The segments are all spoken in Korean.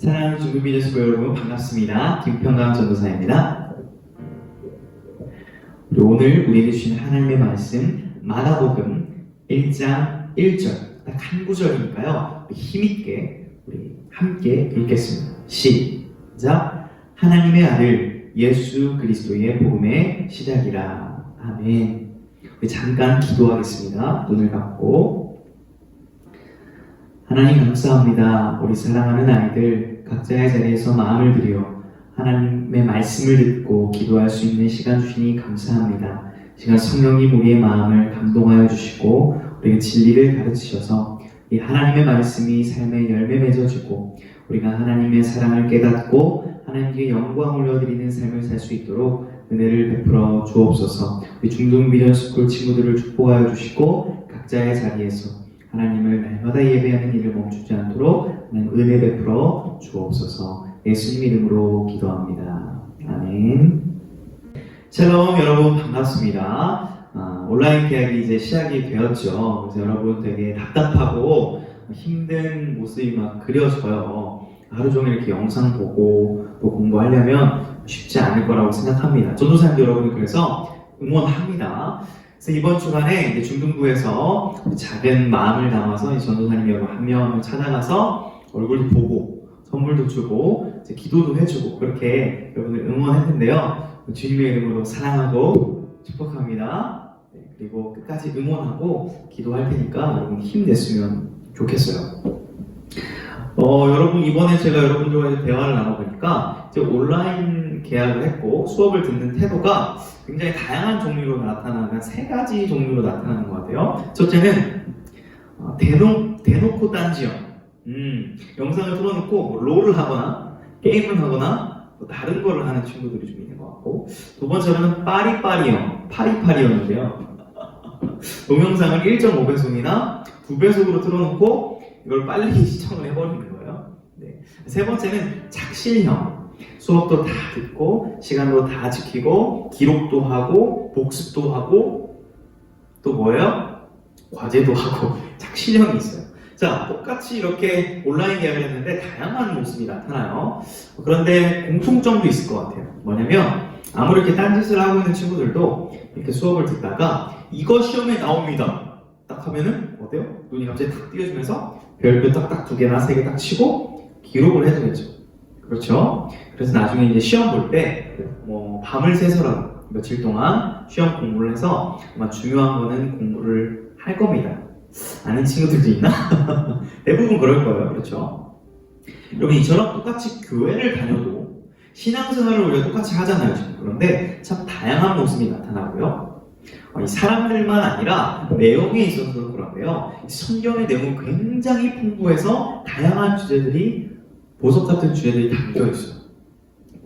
사랑하는 중국 비즈니스 여러분 반갑습니다. 김평강 전도사입니다. 오늘 우리에게 주신 하나님의 말씀 마가복음 1장 1절 딱 한 구절이니까요. 힘있게 우리 함께 읽겠습니다. 시작 하나님의 아들 예수 그리스도의 복음의 시작이라 아멘 우리 잠깐 기도하겠습니다. 눈을 감고 하나님 감사합니다. 우리 사랑하는 아이들 각자의 자리에서 마음을 들여 하나님의 말씀을 듣고 기도할 수 있는 시간 주시니 감사합니다. 시간 성령님 우리의 마음을 감동하여 주시고 우리에게 진리를 가르치셔서 이 하나님의 말씀이 삶의 열매 맺어지고 우리가 하나님의 사랑을 깨닫고 하나님께 영광 올려드리는 삶을 살 수 있도록 은혜를 베풀어 주옵소서. 우리 중등 비전 스쿨 친구들을 축복하여 주시고 각자의 자리에서 하나님을 날마다 예배하는 일을 멈추지 않도록 하나님 은혜 베풀어 주옵소서. 예수님 이름으로 기도합니다. 아멘. 샬롬 여러분 반갑습니다. 아, 온라인 계약이 이제 시작이 되었죠. 그래서 여러분 되게 답답하고 힘든 모습이 막 그려져요. 하루 종일 이렇게 영상 보고 또 공부하려면 쉽지 않을 거라고 생각합니다. 전도사님 여러분 그래서 응원합니다. 그래서 이번 주간에 중등부에서 작은 마음을 담아서 이 전도사님 여러분 한 명을 찾아가서 얼굴도 보고 선물도 주고 기도도 해주고 그렇게 여러분을 응원했는데요. 주님의 이름으로 사랑하고 축복합니다. 네, 그리고 끝까지 응원하고 기도할 테니까 여러분 힘냈으면 좋겠어요. 어, 여러분 이번에 제가 여러분들과 대화를 나눠보니까 이제 온라인 계약을 했고 수업을 듣는 태도가 굉장히 다양한 종류로 나타나는 한세 가지 종류로 나타나는 것 같아요. 첫째는 어, 대놓, 대놓고 딴지형. 음, 영상을 틀어놓고 뭐 롤을 하거나 게임을 하거나 뭐 다른 거를 하는 친구들이 좀 있는 것 같고 두 번째로는 빠리빠리형, 파리파리형인데요. 동영상을 1.5배속이나 2배속으로 틀어놓고 이걸 빨리 시청을 해버리는 거예요. 네. 세 번째는 작실형. 수업도 다 듣고 시간도 다 지키고 기록도 하고 복습도 하고 또 뭐예요? 과제도 하고 작실형이 있어요. 자, 똑같이 이렇게 온라인 계약을 했는데 다양한 모습이 나타나요. 그런데 공통점도 있을 것 같아요. 뭐냐면 아무리 이렇게 딴짓을 하고 있는 친구들도 이렇게 수업을 듣다가 이거 시험에 나옵니다. 딱 하면은 어때요? 눈이 갑자기 탁 띄어지면서 별표 딱딱 두 개나 세 개 딱 치고 기록을 해두겠죠. 그렇죠? 그래서 나중에 이제 시험 볼 때 뭐 밤을 새서라도 며칠 동안 시험 공부를 해서 아마 중요한 거는 공부를 할 겁니다. 아는 친구들도 있나? 대부분 그럴 거예요. 그렇죠? 여러분 이처럼 똑같이 교회를 다녀도 신앙생활을 우리가 똑같이 하잖아요. 지금. 그런데 참 다양한 모습이 나타나고요. 어, 이 사람들만 아니라 내용에 있어서도 그런데요. 이 성경의 내용은 굉장히 풍부해서 다양한 주제들이 보석 같은 주제들이 담겨 있어요.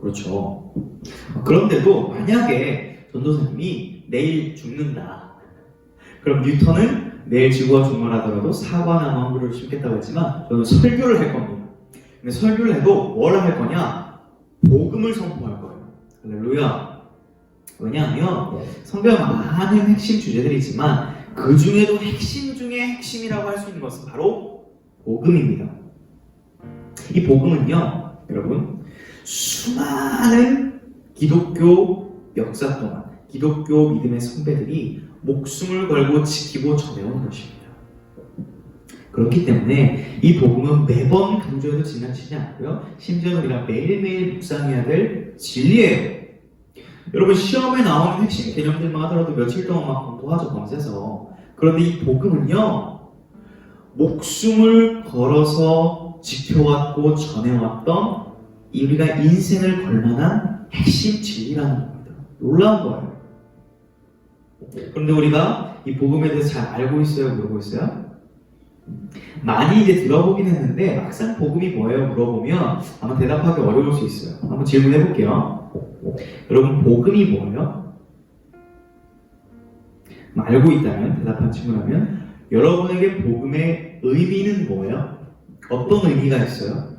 그렇죠. 어, 그런데도 만약에 전도사님이 내일 죽는다. 그럼 뉴턴은 내일 지구가 종말하더라도 사과나 망고를 심겠다고 했지만 저는 설교를 할 겁니다. 근데 설교를 해도 뭘 할 거냐? 복음을 선포할 거예요. 할렐루야. 왜냐하면 성경에 많은 핵심 주제들이 있지만 그 중에도 핵심 중에 핵심이라고 할 수 있는 것은 바로 복음입니다. 이 복음은요, 여러분, 수많은 기독교 역사 동안 기독교 믿음의 선배들이 목숨을 걸고 지키고 전해온 것입니다. 그렇기 때문에 이 복음은 매번 강조해도 지나치지 않고요. 심지어 우리가 매일매일 묵상해야 될 진리예요. 여러분 시험에 나오는 핵심 개념들만 하더라도 며칠 동안 막 공부하죠 밤새서 그런데 이 복음은요 목숨을 걸어서 지켜왔고 전해왔던 이 우리가 인생을 걸만한 핵심 진리라는 겁니다 놀라운 거예요 그런데 우리가 이 복음에 대해서 잘 알고 있어요 모르고 있어요? 많이 이제 들어보긴 했는데 막상 복음이 뭐예요 물어보면 아마 대답하기 어려울 수 있어요 한번 질문해 볼게요 여러분 복음이 뭐예요? 알고 있다면 대답한 친구라면 여러분에게 복음의 의미는 뭐예요? 어떤 의미가 있어요?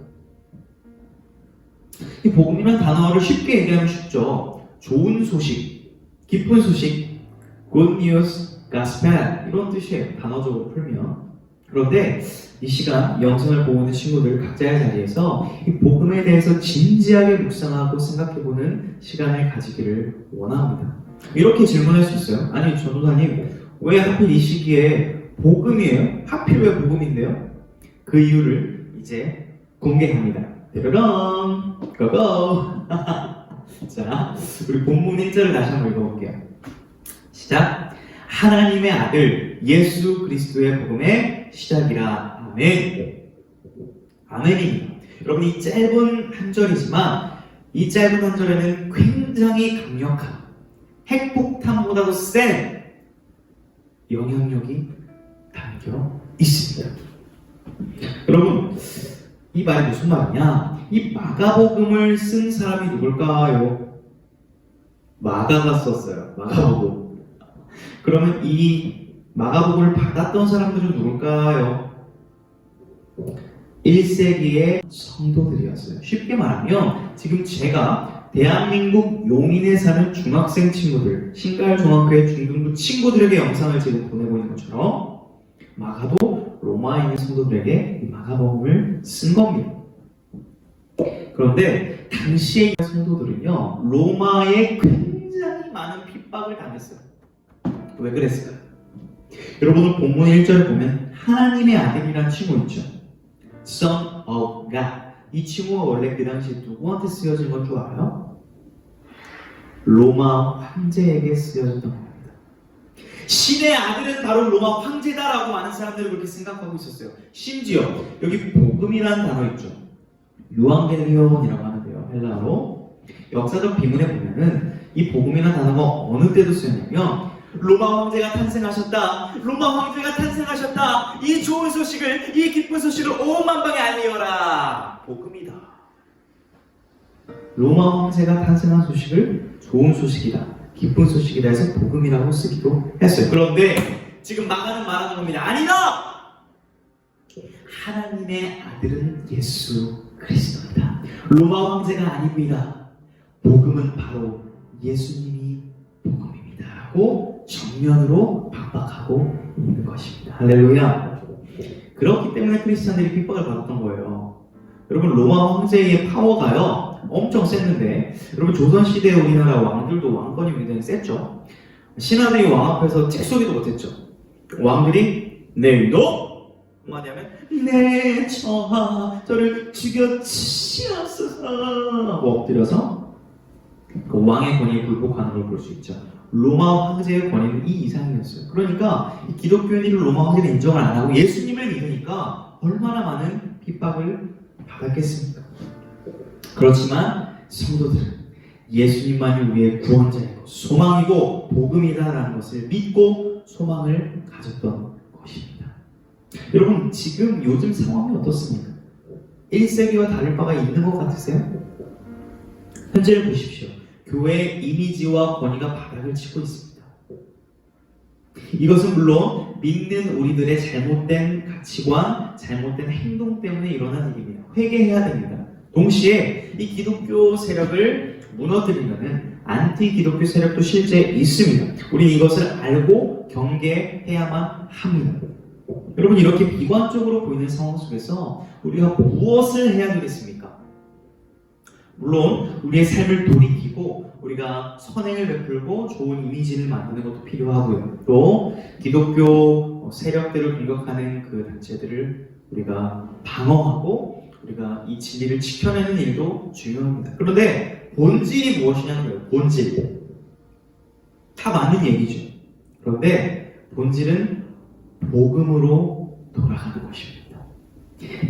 이 복음이라는 단어를 쉽게 얘기하면 쉽죠. 좋은 소식, 기쁜 소식, good news, gospel 이런 뜻이에요. 단어적으로 풀면 그런데 이 시간 영상을 보고 있는 친구들 각자의 자리에서 이 복음에 대해서 진지하게 묵상하고 생각해보는 시간을 가지기를 원합니다. 이렇게 질문할 수 있어요. 아니 전도사님 왜 하필 이 시기에 복음이에요? 하필 왜 복음인데요? 그 이유를 이제 공개합니다. 뾰로롱 고고 자 우리 본문 1절을 다시 한번 읽어볼게요. 시작 하나님의 아들 예수 그리스도의 복음의 시작이라 아멘 아멘입니다. 여러분 이 짧은 한 절이지만 이 짧은 한 절에는 굉장히 강력한 핵폭탄보다도 센 영향력이 담겨 있습니다. 여러분 이 말이 무슨 말이냐? 이 마가복음을 쓴 사람이 누굴까요? 마가가 썼어요. 마가복음. 그러면 이 마가복음을 받았던 사람들은 누굴까요? 1세기의 성도들이었어요. 쉽게 말하면 지금 제가 대한민국 용인에 사는 중학생 친구들, 신갈 중학교의 중등부 친구들에게 영상을 지금 보내고 있는 것처럼 마가도 로마에 있는 성도들에게 이 마가복음을 쓴 겁니다. 그런데 당시의 성도들은요 로마에 굉장히 많은 핍박을 당했어요. 왜 그랬을까요? 여러분은 본문 1절을 보면 하나님의 아들이라는 친구 있죠. Son of God. 이 친구가 원래 그 당시에 누구한테 쓰여진 건 줄 알아요? 로마 황제에게 쓰여졌던 겁니다. 신의 아들은 바로 로마 황제다라고 많은 사람들이 그렇게 생각하고 있었어요. 심지어 여기 복음이라는 단어 있죠. 유앙겔리온이라고 하는데요. 헬라어로 역사적 비문에 보면은 이 복음이라는 단어가 어느 때도 쓰였냐면 로마 황제가 탄생하셨다. 로마 황제가 탄생하셨다. 이 좋은 소식을 이 기쁜 소식을 온 만방에 알리어라. 복음이다. 로마 황제가 탄생한 소식을 좋은 소식이다. 기쁜 소식이라 해서 복음이라고 쓰기도 했어요. 그런데 지금 마가는 말하는 겁니다. 아니다! 하나님의 아들은 예수 그리스도이다. 로마 황제가 아닙니다. 복음은 바로 예수님이 복음입니다. 라고 정면으로 박박하고 있는 것입니다. 할렐루야. 그렇기 때문에 크리스찬들이 핍박을 받았던 거예요. 여러분 로마 황제의 파워가요 엄청 셌는데 여러분 조선시대 우리나라 왕들도 왕권이 굉장히 셌죠. 신하들이 왕 앞에서 찍소리도 못했죠. 왕들이 내일도 뭐냐면 내 저하 저를 죽여 치시옵소서 하고 엎드려서 그 왕의 권위에 굴복하는 걸 볼 수 있죠. 로마 황제의 권위는 이 이상이었어요. 그러니까 이 기독교인들이 로마 황제를 인정을 안 하고 예수님을 믿으니까 얼마나 많은 핍박을 받았겠습니까? 그렇지만 성도들은 예수님만을 위해 구원자이고 소망이고 복음이다라는 것을 믿고 소망을 가졌던 것입니다. 여러분 지금 요즘 상황이 어떻습니까? 1세기와 다를 바가 있는 것 같으세요? 현재를 보십시오. 교회의 이미지와 권위가 바닥을 치고 있습니다. 이것은 물론 믿는 우리들의 잘못된 가치관, 잘못된 행동 때문에 일어난 일입니다. 회개해야 됩니다. 동시에 이 기독교 세력을 무너뜨리려는 안티 기독교 세력도 실제 있습니다. 우리는 이것을 알고 경계해야만 합니다. 여러분 이렇게 비관적으로 보이는 상황 속에서 우리가 무엇을 해야 되겠습니까? 물론 우리의 삶을 돌이키고 우리가 선행을 베풀고 좋은 이미지를 만드는 것도 필요하고요. 또 기독교 세력들을 공격하는 그 단체들을 우리가 방어하고 우리가 이 진리를 지켜내는 일도 중요합니다. 그런데 본질이 무엇이냐는 거예요. 본질. 다 맞는 얘기죠. 그런데 본질은 복음으로 돌아가는 것입니다.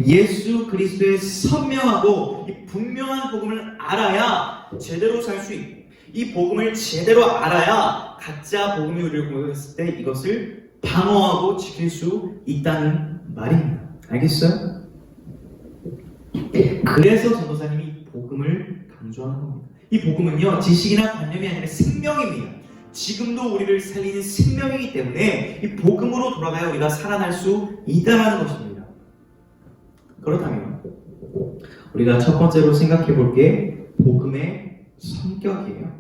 예수 그리스도의 선명하고 이 분명한 복음을 알아야 제대로 살 수 있고 이 복음을 제대로 알아야 가짜 복음이 우리를 공격했을 때 이것을 방어하고 지킬 수 있다는 말입니다. 알겠어요? 그래서 전도사님이 복음을 강조하는 겁니다. 이 복음은요 지식이나 관념이 아니라 생명입니다. 지금도 우리를 살리는 생명이기 때문에 이 복음으로 돌아가야 우리가 살아날 수 있다는 것입니다. 그렇다면 우리가 첫 번째로 생각해 볼 게 복음의 성격이에요.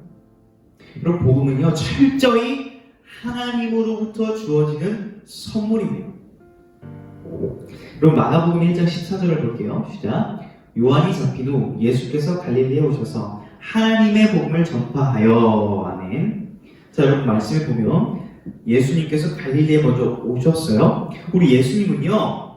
그럼 복음은요 철저히 하나님으로부터 주어지는 선물입니다. 그럼 마가복음 1장 14절을 볼게요. 시작. 요한이 잡힌 후 예수께서 갈릴리에 오셔서 하나님의 복음을 전파하여 아멘. 자 여러분 말씀을 보면 예수님께서 갈릴리에 먼저 오셨어요. 우리 예수님은요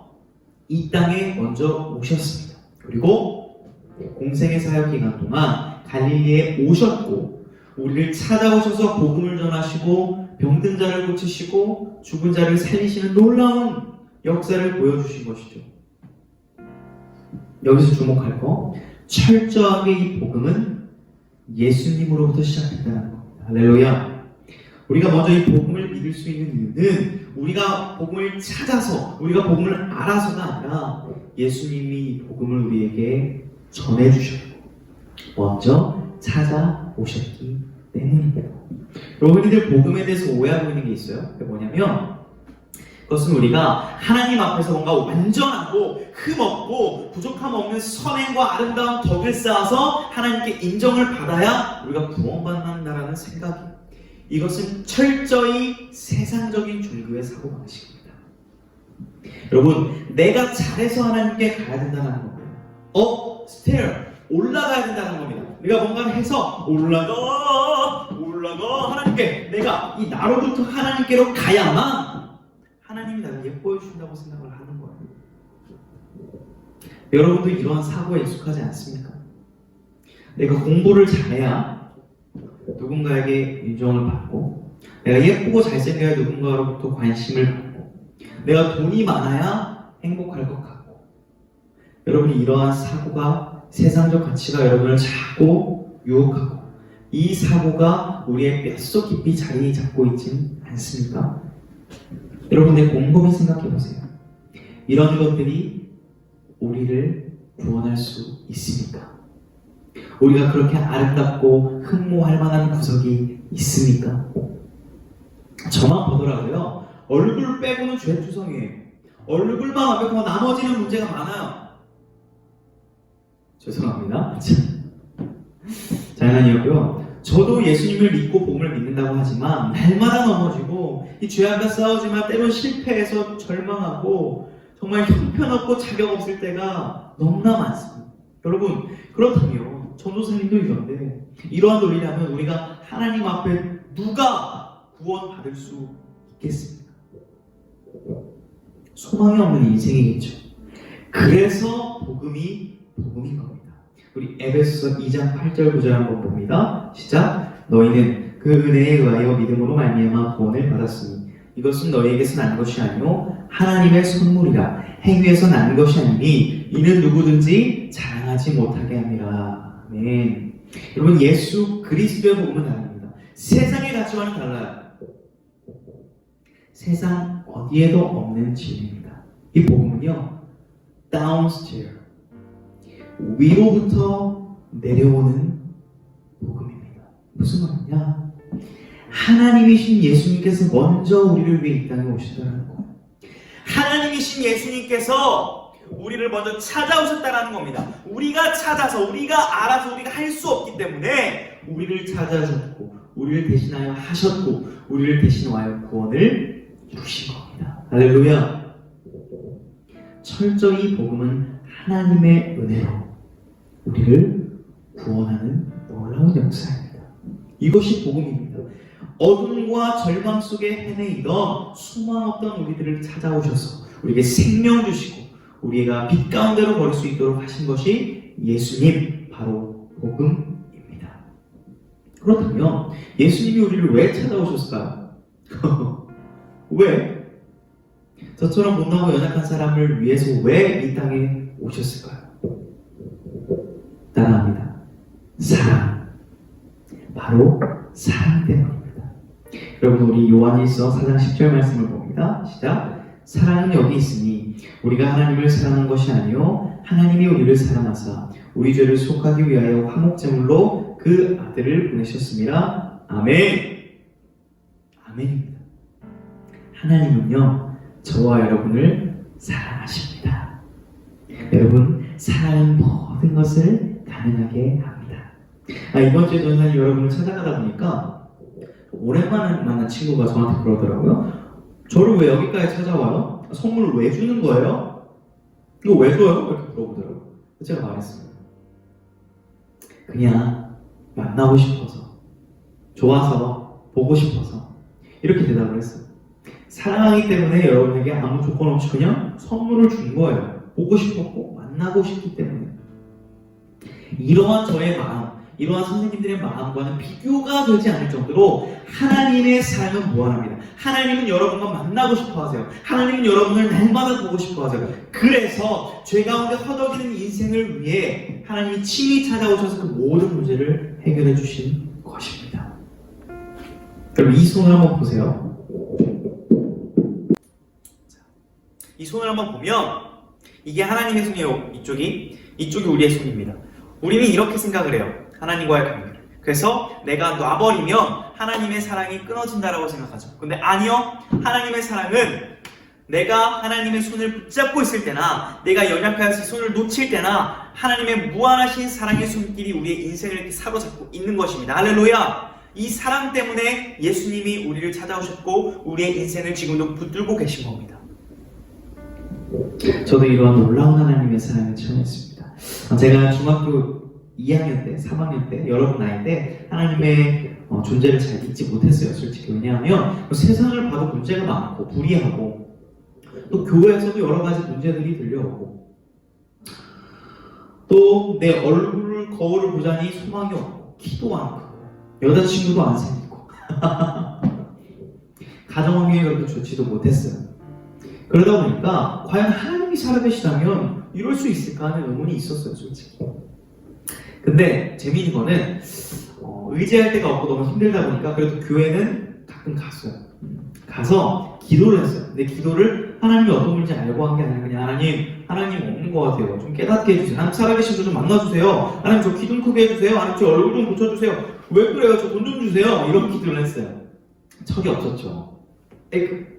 이 땅에 먼저 오셨습니다. 그리고 공생의 사역 기간 동안 갈릴리에 오셨고 우리를 찾아오셔서 복음을 전하시고 병든 자를 고치시고 죽은 자를 살리시는 놀라운 역사를 보여주신 것이죠. 여기서 주목할 거 철저하게 이 복음은 예수님으로부터 시작된다는 겁니다. 할렐루야. 우리가 먼저 이 복음을 믿을 수 있는 이유는 우리가 복음을 찾아서 우리가 복음을 알아서가 아니라 예수님이 이 복음을 우리에게 전해주셨고 먼저 찾아오셨기 때문입니다. 여러분들 복음에 대해서 오해하고 있는 게 있어요. 그게 뭐냐면 그것은 우리가 하나님 앞에서 뭔가 완전하고 흠없고 부족함 없는 선행과 아름다운 덕을 쌓아서 하나님께 인정을 받아야 우리가 구원받는다라는 생각이에요. 이것은 철저히 세상적인 종교의 사고방식입니다. 여러분, 내가 잘해서 하나님께 가야 된다는 겁니다. 어? 스테어 올라가야 된다는 겁니다. 내가 뭔가를 해서 올라가 올라가 하나님께 내가 이 나로부터 하나님께로 가야만 하나님이 나를 예뻐해 주신다고 생각을 하는 거예요. 여러분도 이러한 사고에 익숙하지 않습니까? 내가 공부를 잘해야 누군가에게 인정을 받고 내가 예쁘고 잘생겨야 누군가로부터 관심을 받고 내가 돈이 많아야 행복할 것 같고 여러분이 이러한 사고가 세상적 가치가 여러분을 자꾸 유혹하고 이 사고가 우리의 뼛속 깊이 자리 잡고 있진 않습니까? 여러분들 곰곰이 생각해 보세요. 이런 것들이 우리를 구원할 수 있습니까? 우리가 그렇게 아름답고 흠모할 만한 구석이 있습니까? 저만 보더라도요. 얼굴 빼고는 죄투성이에요. 얼굴만 완벽하고 나머지는 문제가 많아요. 죄송합니다. 장난이었고요. 저도 예수님을 믿고 복음을 믿는다고 하지만 날마다 넘어지고 이 죄악과 싸우지만 때론 실패해서 절망하고 정말 형편없고 자격 없을 때가 너무나 많습니다. 여러분 그렇다면 전도사님도 이런데 이러한 논리라면 우리가 하나님 앞에 누가 구원받을 수 있겠습니까? 소망이 없는 인생이겠죠. 그래서 복음이 복음인 겁니다. 우리 에베소서 2장 8절 9절 한번 봅니다. 시작. 너희는 그 은혜에 의하여 믿음으로 말미암아 구원을 받았으니 이것은 너희에게서 난 것이 아니요 하나님의 선물이라 행위에서 난 것이 아니니 이는 누구든지 자랑하지 못하게 함이라. 아멘. 여러분 예수 그리스도의 복음은 다릅니다. 세상의 가치와는 달라요. 세상 어디에도 없는 진리입니다. 이 복음은요 downstairs 위로부터 내려오는 복음입니다. 무슨 말이냐? 하나님이신 예수님께서 먼저 우리를 위해 이 땅에 거예요. 하나님이신 예수님께서 우리를 먼저 찾아오셨다는 겁니다. 우리가 찾아서, 우리가 알아서, 우리가 할 수 없기 때문에 우리를 찾아주셨고, 우리를 대신하여 하셨고, 우리를 대신하여 구원을 이루신 겁니다. 할렐루야. 철저히 복음은 하나님의 은혜로 우리를 구원하는 놀라운 역사입니다. 이것이 복음입니다. 어둠과 절망 속에 헤매이던 수만 없던 우리들을 찾아오셔서 우리에게 생명 주시고 우리가 빛 가운데로 걸을 수 있도록 하신 것이 예수님 바로 복음입니다. 그렇다면 예수님이 우리를 왜 찾아오셨을까요? 왜? 저처럼 못나고 연약한 사람을 위해서 왜 이 땅에 오셨을까요? 따라합니다. 사랑. 바로 사랑 때문입니다. 여러분 우리 요한일서 4장 10절 말씀을 봅니다. 시작. 사랑은 여기 있으니 우리가 하나님을 사랑한 것이 아니요 하나님이 우리를 사랑하사 우리 죄를 속하기 위하여 화목제물로 그 아들을 보내셨습니다. 아멘. 아멘입니다. 하나님은요 저와 여러분을 사랑하십니다. 여러분 사랑은 모든 것을 가능하게 합니다. 아, 이번 주에 저는 여러분을 찾아가다 보니까 오랜만에 만난 친구가 저한테 그러더라고요. 저를 왜 여기까지 찾아와요? 선물을 왜 주는 거예요? 이거 왜 줘요? 이렇게 물어보더라고요. 제가 말했습니다. 그냥 만나고 싶어서, 좋아서, 보고 싶어서, 이렇게 대답을 했어요. 사랑하기 때문에 여러분에게 아무 조건 없이 그냥 선물을 준 거예요. 보고 싶었고, 만나고 싶기 때문에. 이러한 저의 마음, 이러한 선생님들의 마음과는 비교가 되지 않을 정도로 하나님의 삶은 무한합니다. 하나님은 여러분과 만나고 싶어 하세요. 하나님은 여러분을 날마다 보고 싶어 하세요. 그래서 죄 가운데 허덕이는 인생을 위해 하나님이 친히 찾아오셔서 그 모든 문제를 해결해 주신 것입니다. 여러분 이 손을 한번 보세요. 이 손을 한번 보면 이게 하나님의 손이에요. 이쪽이 이쪽이 우리의 손입니다. 우리는 이렇게 생각을 해요. 하나님과의 관계를. 그래서 내가 놔버리면 하나님의 사랑이 끊어진다라고 생각하죠. 근데 아니요. 하나님의 사랑은 내가 하나님의 손을 붙잡고 있을 때나 내가 연약하여서 손을 놓칠 때나 하나님의 무한하신 사랑의 손길이 우리의 인생을 이렇게 사로잡고 있는 것입니다. 할렐루야! 이 사랑 때문에 예수님이 우리를 찾아오셨고 우리의 인생을 지금도 붙들고 계신 겁니다. 저도 이러한 놀라운 하나님의 사랑을 체험했습니다. 제가 중학교 2학년 때, 3학년 때, 여러분 나이 때 하나님의 어, 존재를 잘 믿지 못했어요. 솔직히 왜냐하면 세상을 봐도 문제가 많고 불의하고 또 교회에서도 여러 가지 문제들이 들려오고 또 내 얼굴 거울을 보자니 소망이 없고 키도 안 크고 여자친구도 안 생기고 가정 환경이 그렇게 좋지도 못했어요. 그러다 보니까 과연 하나님이 살아계시다면 이럴 수 있을까 하는 의문이 있었어요, 솔직히. 근데 재미있는 거는 어, 의지할 데가 없고 너무 힘들다 보니까 그래도 교회는 가끔 갔어요. 음, 가서 기도를 했어요. 근데 기도를 하나님이 어떤 분인지 알고 한 게 아니라 그냥 하나님, 하나님 없는 것 같아요. 좀 깨닫게 해주세요. 하나님 살아계신 분좀 만나주세요. 하나님 저 키 좀 크게 해주세요. 하나님 저 얼굴 좀 고쳐주세요. 왜 그래요? 저 돈 좀 주세요. 이런 기도를 했어요. 척이 없었죠. 에그.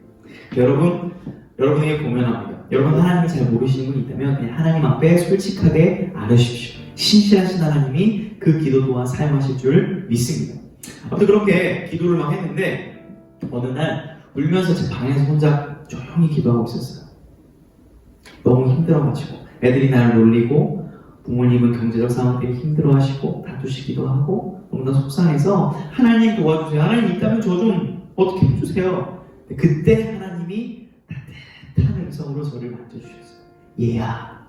여러분, 여러분에게 공면합니다. 여러분 하나님을 잘 모르시는 분이 있다면 그냥 하나님 앞에 솔직하게 알으십시오. 신실하신 하나님이 그 기도 또한 사용하실 줄 믿습니다. 아무튼 그렇게 기도를 막 했는데 어느 날 울면서 제 방에서 혼자 조용히 기도하고 있었어요. 너무 힘들어가지고 애들이 나를 놀리고 부모님은 경제적 상황 때문에 힘들어하시고 다투시기도 하고 너무나 속상해서 하나님 도와주세요. 하나님 있다면 저 좀 어떻게 해주세요. 그때 하나님이 따뜻한 음성으로 저를 만져주셨어요. 얘야,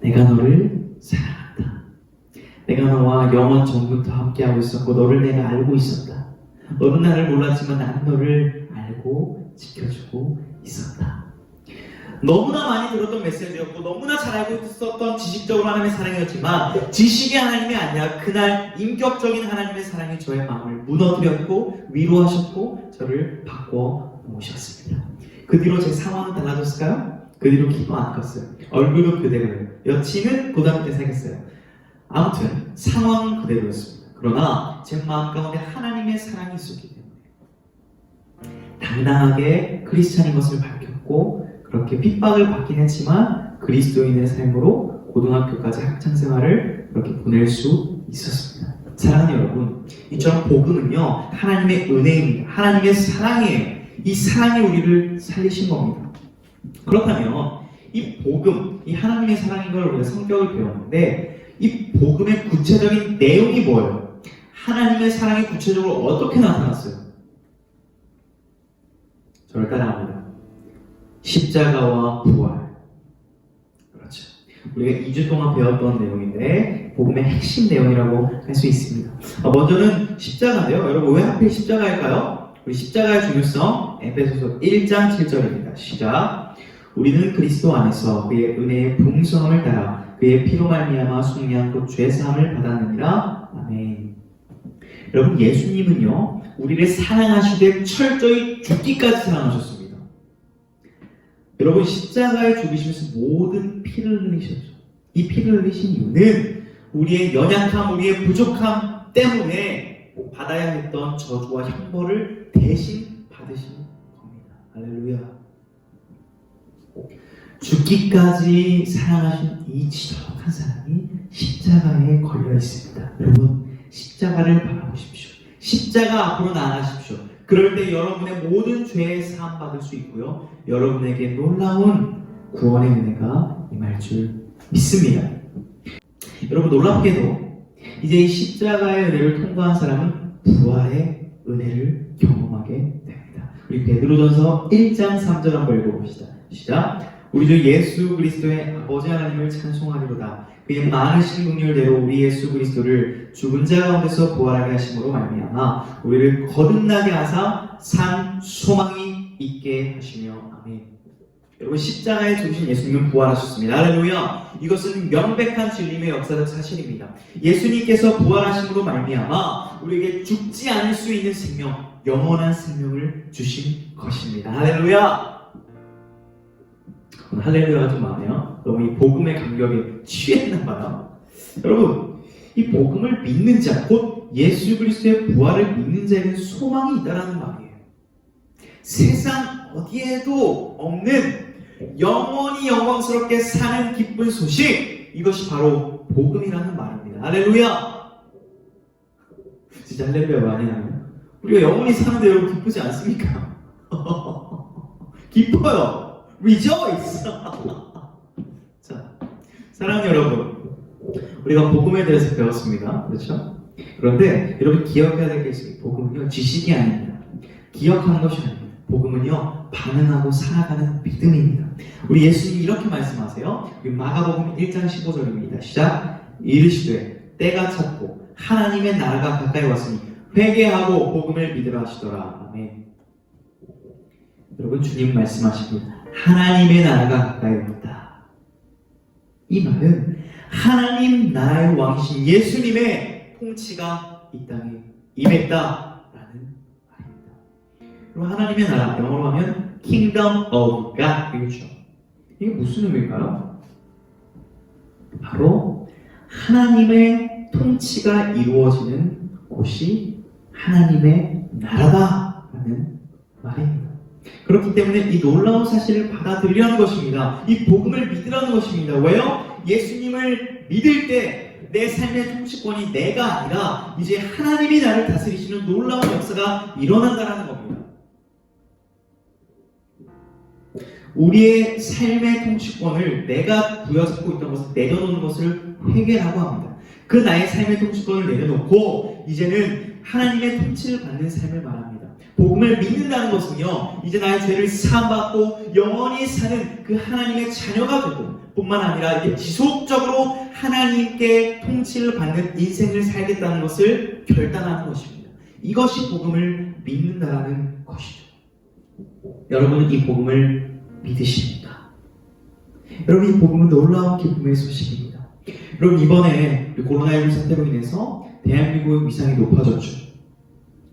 내가 너를 사랑한다. 내가 너와 영원 전부터 함께하고 있었고 너를 내가 알고 있었다. 너는 나를 몰랐지만 난 너를 알고 지켜주고 있었다. 너무나 많이 들었던 메시지였고 너무나 잘 알고 있었던 지식적으로 하나님의 사랑이었지만 지식의 하나님이 아니라 그날 인격적인 하나님의 사랑이 저의 마음을 무너뜨렸고 위로하셨고 저를 바꿔 놓으셨습니다. 그 뒤로 제 상황은 달라졌을까요? 그 뒤로 키도 안 컸어요. 얼굴도 그대로예요. 여친은 고등학교 때 사귀었어요. 아무튼 상황은 그대로였습니다. 그러나 제 마음 가운데 하나님의 사랑이 있었기 때문에 당당하게 크리스찬인 것을 밝혔고 그렇게 핍박을 받긴 했지만 그리스도인의 삶으로 고등학교까지 학창 생활을 그렇게 보낼 수 있었습니다. 사랑하는 여러분, 이처럼 복음은요 하나님의 은혜입니다. 하나님의 사랑이에요. 이 사랑이 우리를 살리신 겁니다. 그렇다면 이 복음, 이 하나님의 사랑인 걸 우리가 성격을 배웠는데 이 복음의 구체적인 내용이 뭐예요? 하나님의 사랑이 구체적으로 어떻게 나타났어요? 저를 따라합니다. 십자가와 부활. 그렇죠. 우리가 2주 동안 배웠던 내용인데 복음의 핵심 내용이라고 할 수 있습니다. 아, 먼저는 십자가인데요. 여러분 왜 하필 십자가일까요? 우리 십자가의 중요성 에베소서 1장 7절입니다. 시작. 우리는 그리스도 안에서 그의 은혜의 풍성함을 따라 그의 피로 말미암아 숙량 곧 죄사함을 받았느니라. 아멘. 여러분 예수님은요 우리를 사랑하시되 철저히 죽기까지 사랑하셨습니다. 여러분 십자가에 죽으시면서 모든 피를 흘리셨죠. 이 피를 흘리신 이유는 우리의 연약함, 우리의 부족함 때문에 받아야 했던 저주와 형벌을 대신 받으신 겁니다. 할렐루야. 죽기까지 사랑하신 이 지독한 사람이 십자가에 걸려 있습니다. 여러분, 십자가를 바라보십시오. 십자가 앞으로 나아가십시오. 그럴 때 여러분의 모든 죄에 사함 받을 수 있고요. 여러분에게 놀라운 구원의 은혜가 임할 줄 믿습니다. 여러분 놀랍게도 이제 이 십자가의 은혜를 통과한 사람은 부활의 은혜를 경험하게 됩니다. 우리 베드로전서 1장 3절 한번 읽어봅시다. 시작. 우리 주 예수 그리스도의 아버지 하나님을 찬송하리로다. 그의 많으신 긍휼대로 우리 예수 그리스도를 죽은 자 가운데서 부활하게 하심으로 말미암아 우리를 거듭나게 하사 산 소망이 있게 하시며 아멘. 여러분 십자가에 죽으신 예수님은 부활하셨습니다. 할렐루야. 이것은 명백한 진림의 역사적 사실입니다. 예수님께서 부활하심으로 말미암아 우리에게 죽지 않을 수 있는 생명, 영원한 생명을 주신 것입니다. 할렐루야. 할렐루야가 좀 많네요. 너무 이 복음의 감격에 취했나 봐요. 여러분, 이 복음을 믿는 자, 곧 예수 그리스도의 부활을 믿는 자에게 소망이 있다라는 말이에요. 세상 어디에도 없는 영원히 영광스럽게 사는 기쁜 소식, 이것이 바로 복음이라는 말입니다. 할렐루야! 진짜 할렐루야 많이 나요. 우리가 영원히 사는데 여러분 기쁘지 않습니까? 기뻐요. Rejoice. 자, 사랑하는 여러분, 우리가 복음에 대해서 배웠습니다. 그렇죠? 그런데 여러분 기억해야 될 게 있어요. 복음은요 지식이 아닙니다. 기억하는 것이 아닙니다. 복음은요 반응하고 살아가는 믿음입니다. 우리 예수님이 이렇게 말씀하세요. 마가복음 1장 15절입니다. 시작. 이르시되 때가 찼고 하나님의 나라가 가까이 왔으니 회개하고 복음을 믿으라 하시더라. 아멘. 여러분 주님 말씀하시길 하나님의 나라가 가까이 왔다. 이 말은 하나님 나라의 왕이신 예수님의 통치가 이 땅에 임했다라는 말입니다. 그럼 하나님의 나라 영어로 하면 Kingdom of God 이거죠. 이게 무슨 의미일까요? 바로 하나님의 통치가 이루어지는 곳이 하나님의 나라다라는 말입니다. 그렇기 때문에 이 놀라운 사실을 받아들이라는 것입니다. 이 복음을 믿으라는 것입니다. 왜요? 예수님을 믿을 때 내 삶의 통치권이 내가 아니라 이제 하나님이 나를 다스리시는 놀라운 역사가 일어난다는 겁니다. 우리의 삶의 통치권을 내가 부여잡고 있던 것을 내려놓는 것을 회개라고 합니다. 그 나의 삶의 통치권을 내려놓고 이제는 하나님의 통치를 받는 삶을 말합니다. 복음을 믿는다는 것은요, 이제 나의 죄를 사함받고 영원히 사는 그 하나님의 자녀가 되고, 뿐만 아니라 이제 지속적으로 하나님께 통치를 받는 인생을 살겠다는 것을 결단하는 것입니다. 이것이 복음을 믿는다라는 것이죠. 여러분은 이 복음을 믿으십니까? 여러분 이 복음은 놀라운 기쁨의 소식입니다. 여러분 이번에 코로나19 사태로 인해서 대한민국의 위상이 높아졌죠.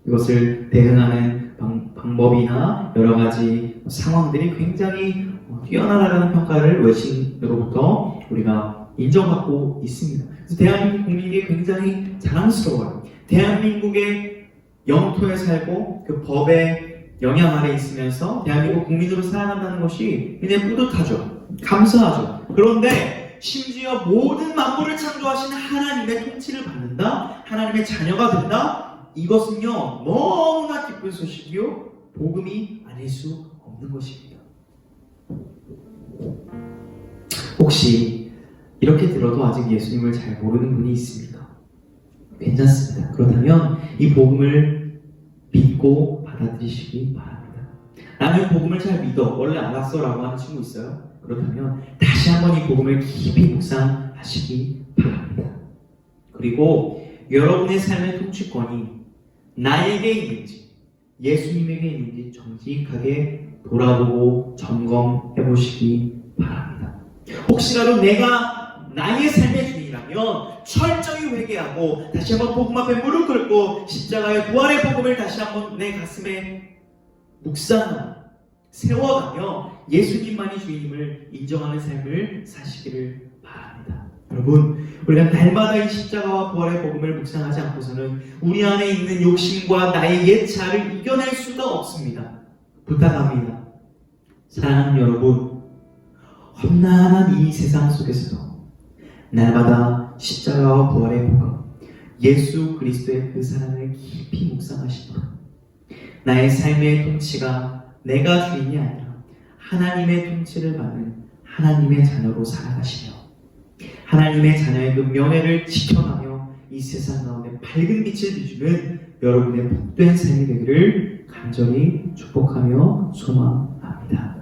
이것을 대응하는 방, 방법이나 여러 가지 상황들이 굉장히 뛰어나다라는 평가를 외신으로부터 우리가 인정받고 있습니다. 그래서 대한민국 국민에게 굉장히 자랑스러워요. 대한민국의 영토에 살고 그 법의 영향 아래 있으면서 대한민국 국민으로 살아간다는 것이 굉장히 뿌듯하죠. 감사하죠. 그런데 심지어 모든 만물을 창조하신 하나님의 통치를 받는다? 하나님의 자녀가 된다? 이것은요, 너무나 기쁜 소식이요, 복음이 아닐 수 없는 것입니다. 혹시 이렇게 들어도 아직 예수님을 잘 모르는 분이 있습니까? 괜찮습니다. 그렇다면 이 복음을 믿고 받아들이시기 바랍니다. 나는 복음을 잘 믿어. 원래 알았어. 라고 하는 친구 있어요? 그렇다면 다시 한번 이 복음을 깊이 묵상하시기 바랍니다. 그리고 여러분의 삶의 통치권이 나에게 있는지 예수님에게 있는지 정직하게 돌아보고 점검해 보시기 바랍니다. 혹시라도 내가 나의 삶의 주인이라면 철저히 회개하고 다시 한번 복음 앞에 무릎 꿇고 십자가의 부활의 복음을 다시 한번 내 가슴에 묵상하고 세워가며 예수님만이 주님을 인정하는 삶을 사시기를 바랍니다. 여러분, 우리가 날마다 이 십자가와 부활의 복음을 묵상하지 않고서는 우리 안에 있는 욕심과 나의 옛 자를 이겨낼 수가 없습니다. 부탁합니다. 사랑하는 여러분, 험난한 이 세상 속에서도 날마다 십자가와 부활의 복음, 예수 그리스도의 그 사랑을 깊이 묵상하시도록 나의 삶의 통치가 내가 주인이 아니라 하나님의 통치를 받는 하나님의 자녀로 살아가시며 하나님의 자녀의 그 명예를 지켜가며 이 세상 가운데 밝은 빛을 비추는 여러분의 복된 삶이 되기를 간절히 축복하며 소망합니다.